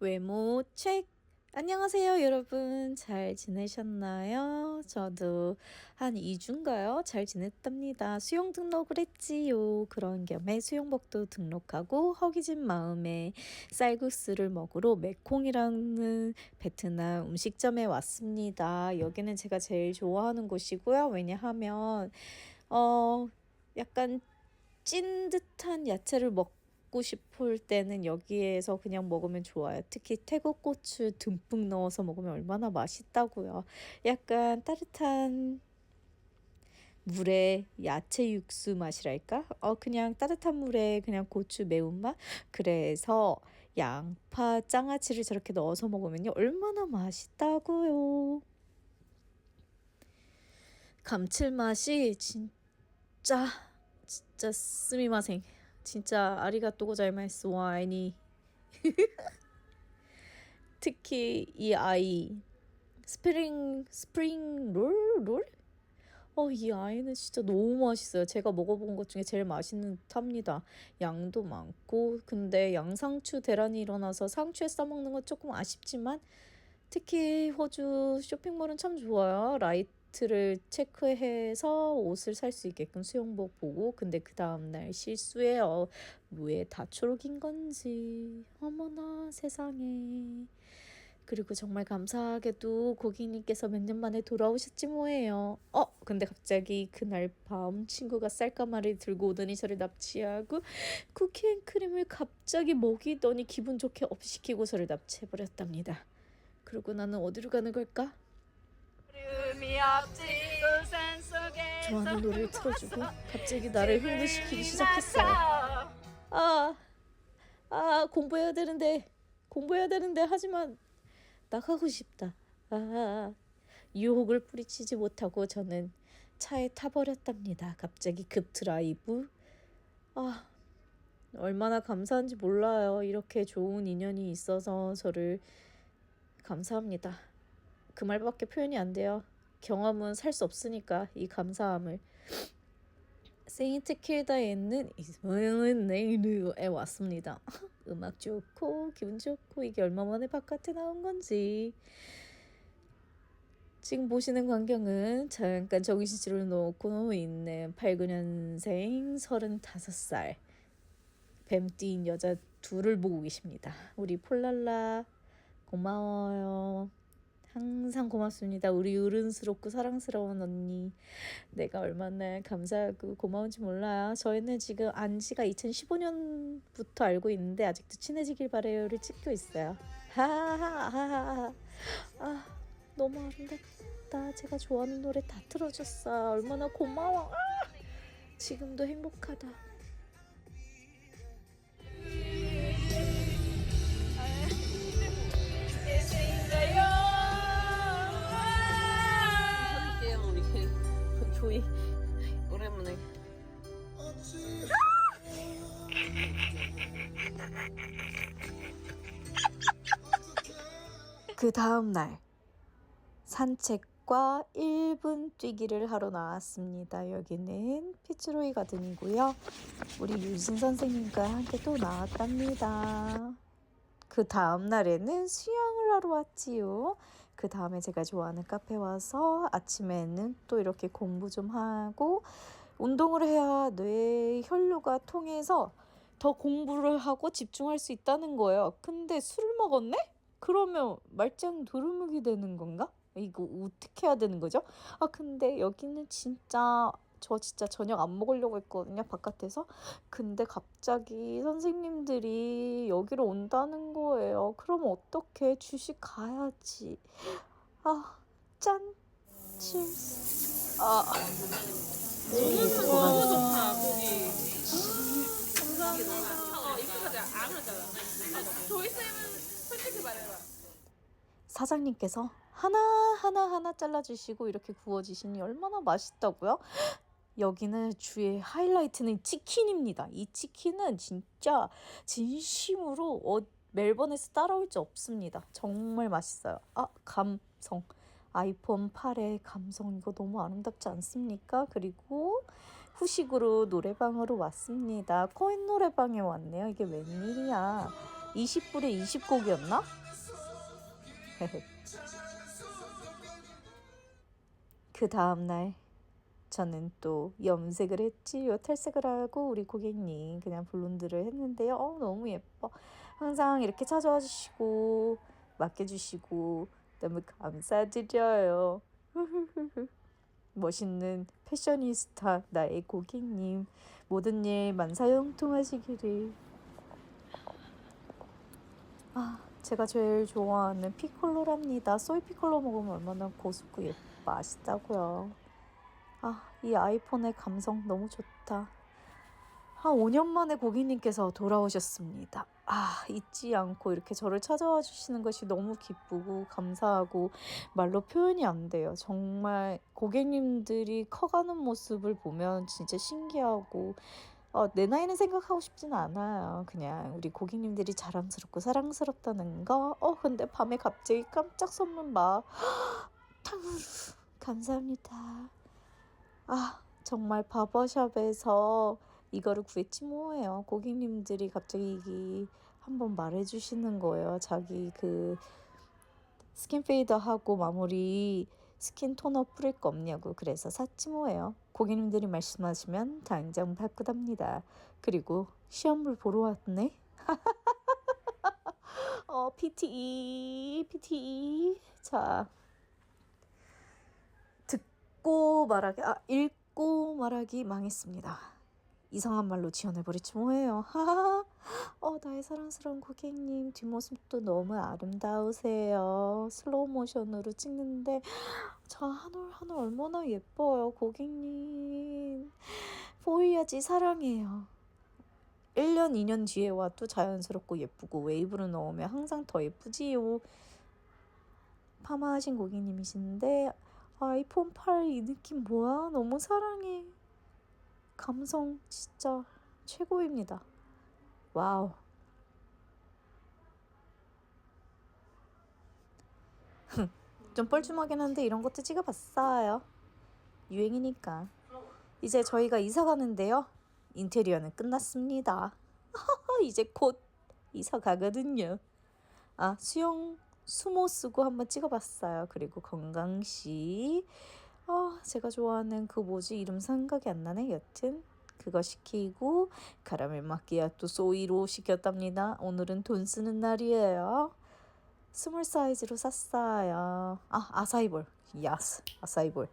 외모 책 안녕하세요 여러분 잘 지내셨나요? 저도 한 2주인가요? 잘 지냈답니다. 수영 등록을 했지요. 그런 겸에 수영복도 등록하고 허기진 마음에 쌀국수를 먹으러 메콩이라는 베트남 음식점에 왔습니다. 여기는 제가 제일 좋아하는 곳이고요. 왜냐하면 어 약간 찐 듯한 야채를 먹 먹고 싶을 때는 여기에서 그냥 먹으면 좋아요. 특히 태국 고추 듬뿍 넣어서 먹으면 얼마나 맛있다고요. 약간 따뜻한 물에 야채 육수 맛이랄까? 어, 그냥 따뜻한 물에 그냥 고추 매운맛? 그래서 양파, 장아찌를 저렇게 넣어서 먹으면요. 얼마나 맛있다고요. 감칠맛이 진짜, 진짜 스미마생. 진짜 아리가또 고자이마스 와이니 특히 이 아이 스프링 스프링 롤 롤? 어, 이 아이는 진짜 너무 맛있어요. 제가 먹어본 것 중에 제일 맛있는 탑니다. 양도 많고, 근데 양상추 대란이 일어나서 상추에 싸먹는 건 조금 아쉽지만, 특히 호주 쇼핑몰은 참 좋아요. 라이트 사이트를 체크해서 옷을 살 수 있게끔 수영복 보고 근데 그 다음날 실수해요. 왜다 초록인 건지 어머나 세상에 그리고 정말 감사하게도 고객님께서 몇 년 만에 돌아오셨지 뭐예요. 어, 근데 갑자기 그날 밤 친구가 쌀가마를 들고 오더니 저를 납치하고 쿠키앤크림을 갑자기 먹이더니 기분 좋게 업시키고 저를 납치해버렸답니다. 그리고 나는 어디로 가는 걸까? 이름이 없지 우산 속에 좋아하는 노래를 틀어주고 갑자기 나를 흥분시키기 시작했어요. 아, 아 공부해야 되는데 공부해야 되는데 하지만 나가고 싶다. 아, 유혹을 뿌리치지 못하고 저는 차에 타버렸답니다. 갑자기 급 드라이브. 아, 얼마나 감사한지 몰라요. 이렇게 좋은 인연이 있어서 저를 감사합니다. 그 말밖에 표현이 안 돼요. 경험은 살 수 없으니까 이 감사함을 세인트 킬다에 있는 이스마일네이르에 왔습니다. 음악 좋고 기분 좋고 이게 얼마 만에 바깥에 나온 건지 지금 보시는 광경은 잠깐 정신줄을 놓고 있는 89년생 35살 뱀띠인 여자 둘을 보고 계십니다. 우리 폴랄라 고마워요. 항상 고맙습니다. 우리 어른스럽고 사랑스러운 언니. 내가 얼마나 감사하고 고마운지 몰라요. 저희는 지금 안지가 2015년부터 알고 있는데 아직도 친해지길 바래요를 찍고 있어요. 하하하하. 아, 너무 아름답다. 제가 좋아하는 노래 다 틀어줬어. 얼마나 고마워. 아, 지금도 행복하다. 그 다음 날 산책과 1분 뛰기를 하러 나왔습니다. 여기는 피츠로이 가든이고요. 우리 유진 선생님과 함께 또 나왔답니다. 그 다음 날에는 수영을 하러 왔지요. 그 다음에 제가 좋아하는 카페 와서 아침에는 또 이렇게 공부 좀 하고 운동을 해야 뇌 혈류가 통해서 더 공부를 하고 집중할 수 있다는 거예요. 근데 술을 먹었네? 그러면 말짱 도루묵이 되는 건가? 이거 어떻게 해야 되는 거죠? 아 근데 여기는 진짜 저 진짜 저녁 안 먹으려고 했거든요 바깥에서. 근데 갑자기 선생님들이 여기로 온다는 거예요. 그럼 어떻게 주식 가야지? 아짠. 칠스 아 너무 좋다 거기 감사합니다 어 익숙하지 않았잖아 조이 쌤은 솔직히 말해봐 사장님께서 하나 하나 하나 잘라주시고 이렇게 구워주시니 얼마나 맛있다고요? 여기는 주의 하이라이트는 치킨입니다. 이 치킨은 진짜 진심으로 어, 멜번에서 따라올 수 없습니다. 정말 맛있어요. 아 감성 아이폰 8의 감성 이거 너무 아름답지 않습니까? 그리고 후식으로 노래방으로 왔습니다. 코인 노래방에 왔네요. 이게 웬일이야. 20불에 20곡이었나? 그 다음날 저는 또 염색을 했지요. 탈색을 하고 우리 고객님 그냥 블론드를 했는데요. 어, 너무 예뻐. 항상 이렇게 찾아와 주시고 맡겨 주시고 너무 감사드려요. 멋있는 패셔니스타 나의 고객님 모든 일 만사형통하시기를 아 제가 제일 좋아하는 피콜로랍니다 소이 피콜로 먹으면 얼마나 고소고 예뻐 맛있다고요 아 이 아이폰의 감성 너무 좋다 한 5년 만에 고객님께서 돌아오셨습니다. 아, 잊지 않고 이렇게 저를 찾아와 주시는 것이 너무 기쁘고 감사하고 말로 표현이 안 돼요. 정말 고객님들이 커가는 모습을 보면 진짜 신기하고 어, 내 나이는 생각하고 싶지는 않아요. 그냥 우리 고객님들이 자랑스럽고 사랑스럽다는 거. 어, 근데 밤에 갑자기 깜짝 선물 막 탕후루 감사합니다. 아, 정말 바버샵에서 이거를 구했지 뭐예요. 고객님들이 갑자기 이 한번 말해 주시는 거예요. 자기 그 스킨 페이더 하고 마무리 스킨 토너 뿌릴 거 없냐고 그래서 샀지 뭐예요. 고객님들이 말씀하시면 당장 바꾸답니다. 그리고 시험을 보러 왔네. 어 PTE PTE 자 듣고 말하기 아 읽고 말하기 망했습니다. 이상한 말로 지원해버리지 뭐예요. 하하. 어, 나의 사랑스러운 고객님 뒷모습도 너무 아름다우세요. 슬로우 모션으로 찍는데 저 한올 한올 얼마나 예뻐요, 고객님. 보이야지 사랑해요. 1년, 2년 뒤에 와도 자연스럽고 예쁘고 웨이브를 넣으면 항상 더 예쁘지요. 파마하신 고객님이신데 아이폰 8 이 느낌 뭐야? 너무 사랑해. 감성 진짜 최고입니다. 와우. 좀 뻘쭘하긴 한데 이런 것도 찍어봤어요. 유행이니까. 이제 저희가 이사 가는데요. 인테리어는 끝났습니다. 이제 곧 이사 가거든요. 아, 수영 수모 쓰고 한번 찍어봤어요. 그리고 건강시. 아, 제가 좋아하는 그 뭐지? 이름 생각이 안 나네. 여튼 그거 시키고 카라멜 마끼아또 소이로 시켰답니다. 오늘은 돈 쓰는 날이에요. 스몰 사이즈로 샀어요. 아, 아사이볼. 야스. 아사이볼.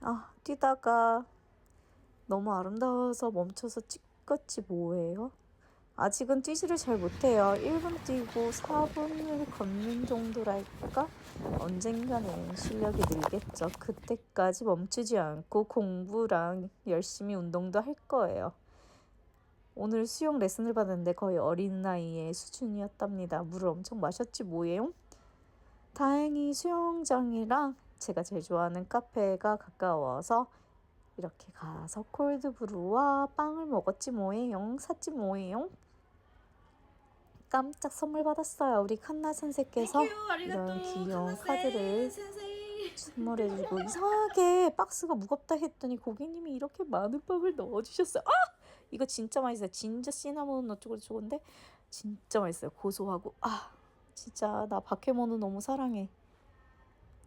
아, 뛰다가 너무 아름다워서 멈춰서 찍었지 뭐예요? 아직은 뛰지를 잘 못해요. 1분 뛰고 4분을 걷는 정도랄까? 언젠가는 실력이 늘겠죠. 그때까지 멈추지 않고 공부랑 열심히 운동도 할 거예요. 오늘 수영 레슨을 받았는데 거의 어린 나이의 수준이었답니다. 물을 엄청 마셨지 뭐예요? 다행히 수영장이랑 제가 제일 좋아하는 카페가 가까워서 이렇게 가서 콜드브루와 빵을 먹었지 뭐예요? 샀지 뭐예요? 깜짝 선물 받았어요. 우리 칸나 선생께서 이런 귀여운 카드를 선물해주고 이상하게 박스가 무겁다 했더니 고객님이 이렇게 많은 빵을 넣어주셨어요. 아! 이거 진짜 맛있어요. 진짜 시나몬 어쩌고 저쩌고인데 진짜 맛있어요. 고소하고 아 진짜 나 바케모는 너무 사랑해.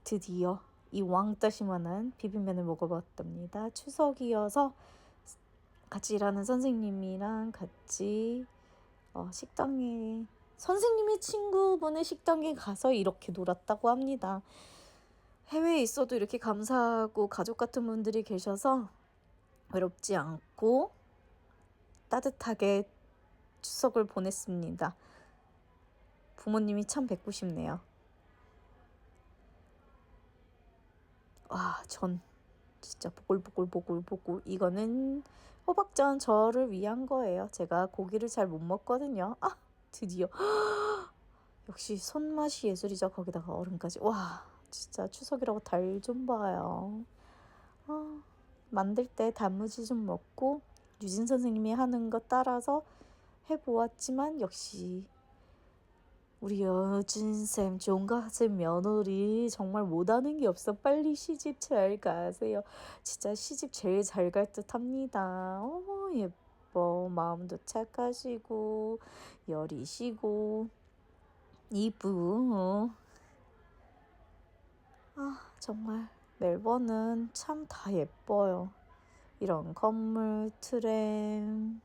드디어 이 왕따시만한 비빔면을 먹어봤답니다. 추석이어서 같이 일하는 선생님이랑 같이 어, 식당에 선생님의 친구분의 식당에 가서 이렇게 놀았다고 합니다. 해외에 있어도 이렇게 감사하고 가족 같은 분들이 계셔서 외롭지 않고 따뜻하게 추석을 보냈습니다. 부모님이 참 뵙고 싶네요. 와, 전 진짜 보글보글보글보글 이거는 호박전 저를 위한 거예요. 제가 고기를 잘 못 먹거든요. 아, 드디어 역시 손맛이 예술이죠. 거기다가 얼음까지. 와, 진짜 추석이라고 달 좀 봐요. 아, 만들 때 단무지 좀 먹고 유진 선생님이 하는 거 따라서 해보았지만 역시 우리 여진쌤 종가쌤 며느리 정말 못하는 게 없어 빨리 시집 잘 가세요 진짜 시집 제일 잘 갈 듯 합니다 어머 예뻐. 마음도 착하시고 여리시고 이쁘. 아 정말 멜번은 참다 예뻐요. 이런 건물, 트램.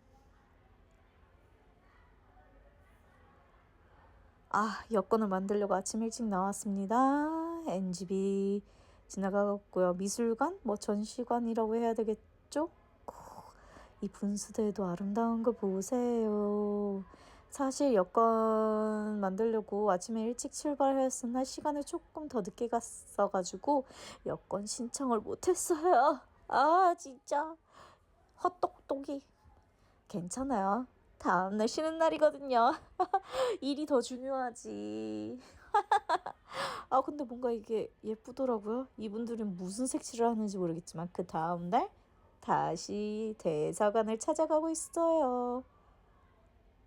아, 여권을 만들려고 아침 일찍 나왔습니다. NGB 지나가고요. 미술관? 뭐 전시관이라고 해야 되겠죠? 이 분수대도 아름다운 거 보세요. 사실 여권 만들려고 아침에 일찍 출발했으나 시간을 조금 더 늦게 갔어가지고 여권 신청을 못했어요. 아 진짜 헛똑똑이 괜찮아요. 다음날 쉬는 날이거든요. 일이 더 중요하지. 아 근데 뭔가 이게 예쁘더라고요. 이분들은 무슨 색칠을 하는지 모르겠지만 그 다음날 다시 대사관을 찾아가고 있어요.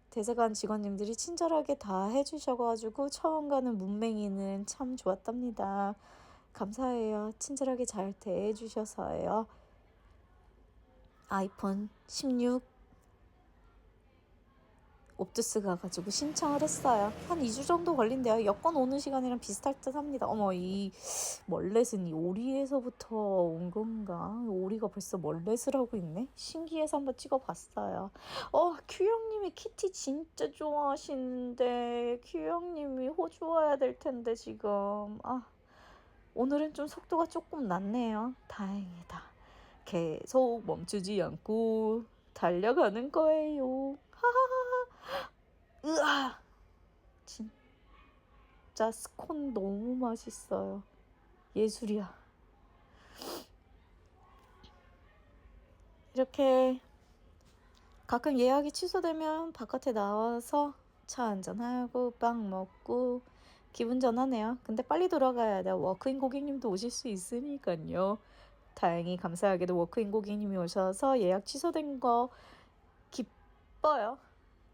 대사관 직원님들이 친절하게 다 해주셔가지고 처음 가는 문맹이는 참 좋았답니다. 감사해요. 친절하게 잘 대해주셔서요. 아이폰 16 옵투스 가가지고 신청을 했어요. 한 2주 정도 걸린대요. 여권 오는 시간이랑 비슷할 듯 합니다. 어머, 이 멀렛은 이 오리에서부터 온 건가? 오리가 벌써 멀렛을 하고 있네? 신기해서 한번 찍어봤어요. 어, 큐형님이 키티 진짜 좋아하시는데, 큐형님이 호주 와야 될 텐데, 지금. 아, 오늘은 좀 속도가 조금 낮네요. 다행이다. 계속 멈추지 않고 달려가는 거예요. 하하하. 으아. 진짜 스콘 너무 맛있어요. 예술이야. 이렇게 가끔 예약이 취소되면 바깥에 나와서 차 한잔하고 빵 먹고 기분 전하네요. 근데 빨리 돌아가야 돼요. 워크인 고객님도 오실 수 있으니까요. 다행히 감사하게도 워크인 고객님이 오셔서 예약 취소된 거 기뻐요.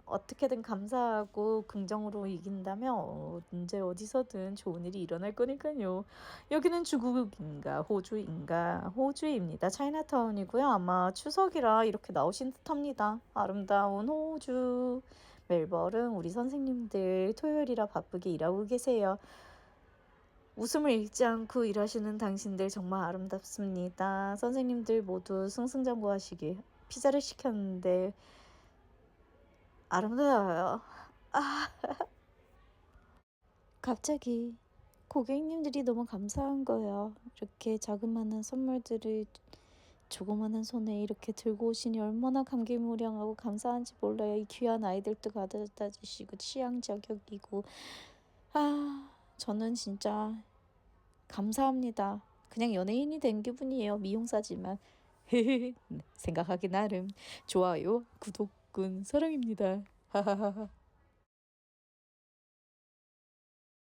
어떻게든 감사하고 긍정으로 이긴다면 언제 어디서든 좋은 일이 일어날 거니까요. 여기는 중국인가 호주인가 호주입니다. 차이나타운이고요. 아마 추석이라 이렇게 나오신 듯합니다. 아름다운 호주 멜버른 우리 선생님들 토요일이라 바쁘게 일하고 계세요. 웃음을 잃지 않고 일하시는 당신들 정말 아름답습니다. 선생님들 모두 승승장구하시길 피자를 시켰는데 아름다워요. 아. 갑자기 고객님들이 너무 감사한 거예요. 이렇게 자그마한 선물들을 조그마한 손에 이렇게 들고 오시니 얼마나 감개무량하고 감사한지 몰라요. 이 귀한 아이들도 가져다 주시고 취향 저격이고 아 저는 진짜 감사합니다. 그냥 연예인이 된 기분이에요. 미용사지만 생각하기 나름 좋아요, 구독, 사랑입니다. 하하하하.